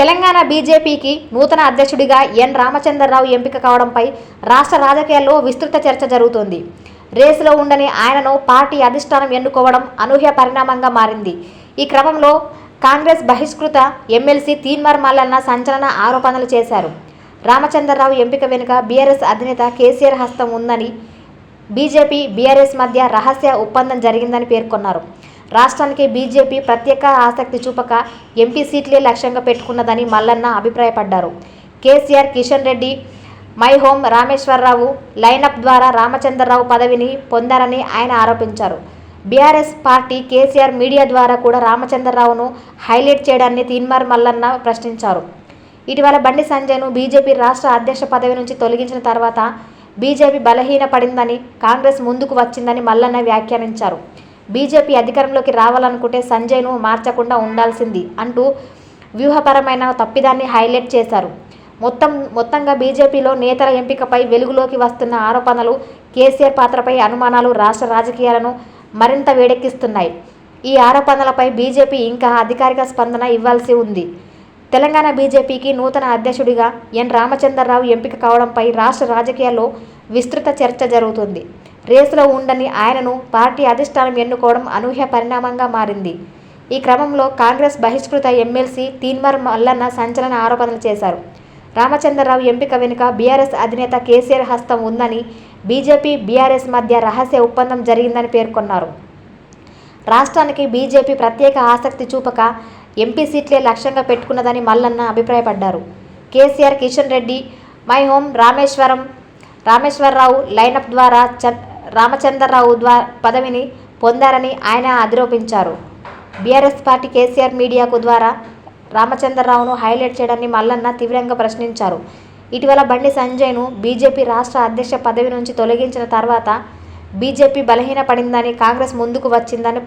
తెలంగాణ బీజేపీకి నూతన అధ్యక్షుడిగా ఎన్ రామచంద్రరావు ఎంపిక కావడంపై రాష్ట్ర రాజకీయాల్లో విస్తృత చర్చ జరుగుతోంది. రేసులో ఉండని ఆయనను పార్టీ అధిష్టానం ఎన్నుకోవడం అనూహ్య పరిణామంగా మారింది. ఈ క్రమంలో కాంగ్రెస్ బహిష్కృత ఎమ్మెల్సీ తీన్మార్ మల్లన్న సంచలన ఆరోపణలు చేశారు. రామచంద్రరావు ఎంపిక వెనుక బీఆర్ఎస్ అధినేత కేసీఆర్ హస్తం ఉందని బీజేపీ బీఆర్ఎస్ మధ్య రహస్య ఒప్పందం జరిగిందని పేర్కొన్నారు. రాష్ట్రానికి బీజేపీ ప్రత్యేక ఆసక్తి చూపక ఎంపీ సీట్లే లక్ష్యంగా పెట్టుకున్నదని మల్లన్న అభిప్రాయపడ్డారు. KCR Kishan Reddy my home Rameshwararao lineup ద్వారా రామచంద్రరావు పదవిని పొందారని ఆయన ఆరోపించారు. బీఆర్ఎస్ పార్టీ కేసీఆర్ మీడియా ద్వారా కూడా రామచంద్రరావును హైలైట్ చేయడాన్ని తీన్మార్ మల్లన్న ప్రశ్నించారు. ఇటీవల బండి సంజయ్ను బీజేపీ రాష్ట్ర అధ్యక్ష పదవి నుంచి తొలగించిన తర్వాత బీజేపీ బలహీనపడిందని కాంగ్రెస్ ముందుకు వచ్చిందని మల్లన్న వ్యాఖ్యానించారు. బీజేపీ అధికారంలోకి రావాలనుకుంటే సంజయ్ను మార్చకుండా ఉండాల్సింది అంటూ వ్యూహపరమైన తప్పిదాన్ని హైలైట్ చేశారు. మొత్తం మొత్తంగా బీజేపీలో నేతల ఎంపికపై వెలుగులోకి వస్తున్న ఆరోపణలు కేసీఆర్ పాత్రపై అనుమానాలు రాష్ట్ర రాజకీయాలను మరింత వేడెక్కిస్తున్నాయి. ఈ ఆరోపణలపై బీజేపీ ఇంకా అధికారిక స్పందన ఇవ్వాల్సి ఉంది. తెలంగాణ బీజేపీకి నూతన అధ్యక్షుడిగా ఎన్ రామచంద్రరావు ఎంపిక కావడంపై రాష్ట్ర రాజకీయాల్లో విస్తృత చర్చ జరుగుతుంది. రేసులో ఉండని ఆయనను పార్టీ అధిష్టానం ఎన్నుకోవడం అనూహ్య పరిణామంగా మారింది. ఈ క్రమంలో కాంగ్రెస్ బహిష్కృత ఎమ్మెల్సీ తీన్మార్ మల్లన్న సంచలన ఆరోపణలు చేశారు. రామచంద్రరావు ఎంపిక వెనుక బీఆర్ఎస్ అధినేత కేసీఆర్ హస్తం ఉందని బీజేపీ బీఆర్ఎస్ మధ్య రహస్య ఒప్పందం జరిగిందని పేర్కొన్నారు. రాష్ట్రానికి బీజేపీ ప్రత్యేక ఆసక్తి చూపక ఎంపీ సీట్లే లక్ష్యంగా పెట్టుకున్నదని మల్లన్న అభిప్రాయపడ్డారు. KCR Kishan Reddy my home Rameswaram Rameshwararao lineup ద్వారా చ రామచంద్రరావు ద్వారా పదవిని పొందారని ఆయన ఆరోపించారు. బీఆర్ఎస్ పార్టీ కేసీఆర్ మీడియాకు ద్వారా రామచంద్రరావును హైలైట్ చేయడాన్ని మల్లన్న తీవ్రంగా ప్రశ్నించారు. ఇటీవల బండి సంజయ్ను బీజేపీ రాష్ట్ర అధ్యక్ష పదవి నుంచి తొలగించిన తర్వాత బీజేపీ బలహీనపడిందని కాంగ్రెస్ ముందుకు వచ్చిందని